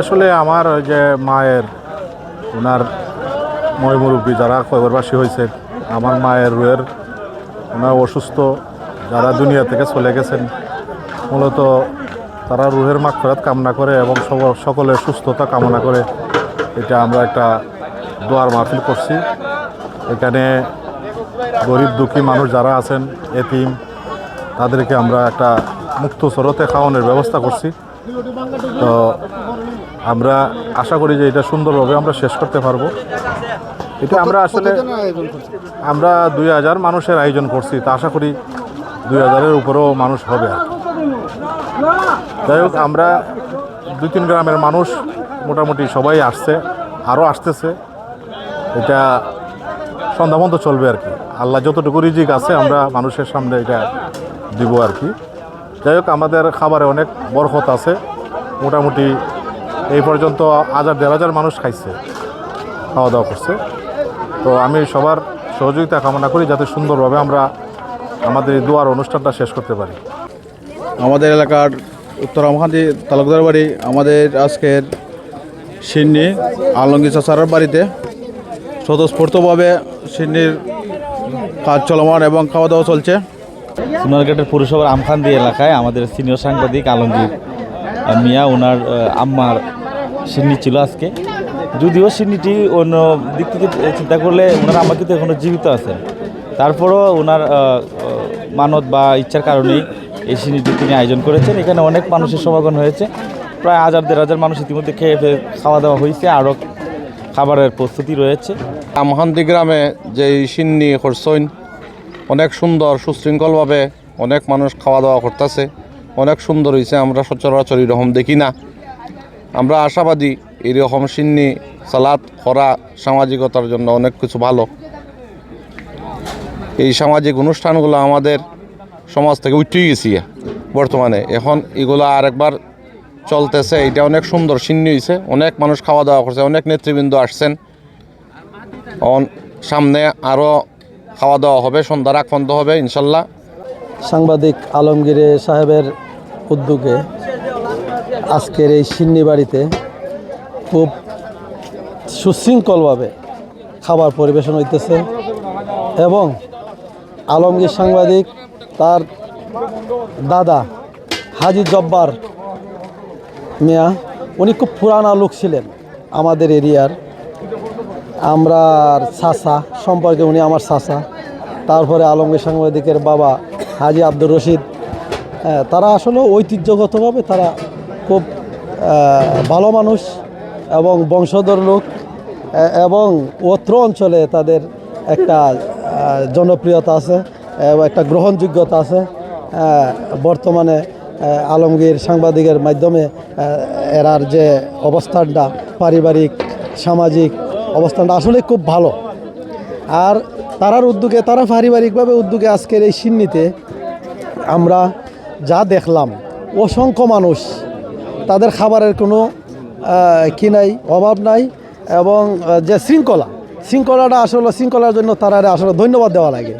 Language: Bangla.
আসলে আমার যে মায়ের ওনার মই মুরব্বী যারা কবরবাসী হয়েছে, আমার মায়ের রুয়ের ওনার অসুস্থ, যারা দুনিয়া থেকে চলে গেছেন, মূলত তারা রুহের মাগফিরাত কামনা করে এবং সকলের সুস্থতা কামনা করে এটা আমরা একটা দোয়ার মাহফিল করছি। এখানে গরিব দুঃখী মানুষ যারা আছেন, এতিম তাদেরকে আমরা একটা মুক্ত স্রোতে খাওয়ানোর ব্যবস্থা করছি। তো আমরা আশা করি যে এটা সুন্দরভাবে আমরা শেষ করতে পারব। এটা আমরা আসলে আমরা দুই হাজার মানুষের আয়োজন করছি, তা আশা করি দুই হাজারের উপরেও মানুষ হবে আর যাই হোক, আমরা দুই তিন গ্রামের মানুষ মোটামুটি সবাই আসছে, আরও আসতেছে। এটা সন্ধ্যা পর্যন্ত চলবে আর কি। আল্লাহ যতটুকু রিজিক আছে, আমরা মানুষের সামনে এটা দিব আর কি। যাই হোক, আমাদের খাবারে অনেক বরকত আছে। মোটামুটি এই পর্যন্ত হাজার দেড় হাজার মানুষ খাইছে, খাওয়া দাওয়া করছে। তো আমি সবার সহযোগিতা কামনা করি যাতে সুন্দরভাবে আমরা আমাদের এই দোয়ার অনুষ্ঠানটা শেষ করতে পারি। আমাদের এলাকার উত্তর আমখান্তি তালুকদার বাড়ি, আমাদের আজকের সিন্নি আলমগীর চাচার বাড়িতে স্বতঃস্ফূর্তভাবে সিন্নির কাজ চলমান এবং খাওয়া দাওয়া চলছে। সোনারঘাটের পৌরসভার আমখান্দি এলাকায় আমাদের সিনিয়র সাংবাদিক আলমগীর মিয়া ওনার আম্মার সিন্নি ছিল আজকে। যদিও সিন্নিটি অন্য দিক থেকে চিন্তা করলে ওনার আম্মা কিন্তু এখনও জীবিত আছেন তারপরও ওনার মানত বা ইচ্ছার কারণেই এই সিন্নিটি তিনি আয়োজন করেছেন। এখানে অনেক মানুষের সমাগম হয়েছে। প্রায় হাজার দেড় হাজার মানুষ ইতিমধ্যে খেয়ে ফেয়ে খাওয়া দাওয়া হয়েছে, আরও খাবারের প্রস্তুতি রয়েছে। আমহান্দি গ্রামে যে সিন্নি করছইন অনেক সুন্দর, সুশৃঙ্খলভাবে অনেক মানুষ খাওয়া দাওয়া করতেছে। অনেক সুন্দর হয়েছে আমরা সচরাচর এরকম দেখি না। আমরা আশাবাদী এরকম সিন্নি সালাদ করা সামাজিকতার জন্য অনেক কিছু ভালো। এই সামাজিক অনুষ্ঠানগুলো আমাদের সমাজ থেকে উঠেই গেছি বর্তমানে। এখন এগুলো আরেকবার চলতেছে এটা অনেক সুন্দর সিন্নি হয়েছে অনেক মানুষ খাওয়া দাওয়া করছে, অনেক নেতৃবৃন্দ আসছেন। সামনে আরও খাওয়া দাওয়া হবে, সন্ধ্যার আগ হবে, ইনশাল্লাহ। সাংবাদিক আলমগীর সাহেবের উদ্যোগে আজকের এই সিন্নি বাড়িতে খুব সুশৃঙ্খলভাবে খাবার পরিবেশন হইতেছে এবং আলমগীর সাংবাদিক তার দাদা হাজি জব্বার মিয়া, উনি খুব পুরানা লোক ছিলেন আমাদের এরিয়ার। আমরা চাচা, সম্পর্কে উনি আমার চাচা। তারপরে আলমগীর সাংবাদিকের বাবা হাজি আব্দুর রশিদ। তারা আসলে ঐতিহ্যগতভাবে তারা খুব ভালো মানুষ এবং বংশধর লোক। এবং অত্র অঞ্চলে তাদের একটা জনপ্রিয়তা আছে একটা গ্রহণযোগ্যতা আছে। বর্তমানে আলমগীর সাংবাদিকের মাধ্যমে এরার যে অবস্থানটা, পারিবারিক, সামাজিক অবস্থানটা আসলে খুব ভালো। আর তারার উদ্যোগে, তারা পারিবারিকভাবে উদ্যোগে আজকের এই সিন্নিতে আমরা যা দেখলাম, অসংখ্য মানুষ তাদের খাবারের কোনো কি নাই, অভাব নাই এবং যে শৃঙ্খলা, শৃঙ্খলাটা আসলে, শৃঙ্খলার জন্য তারা আসলে ধন্যবাদ দেওয়া লাগে।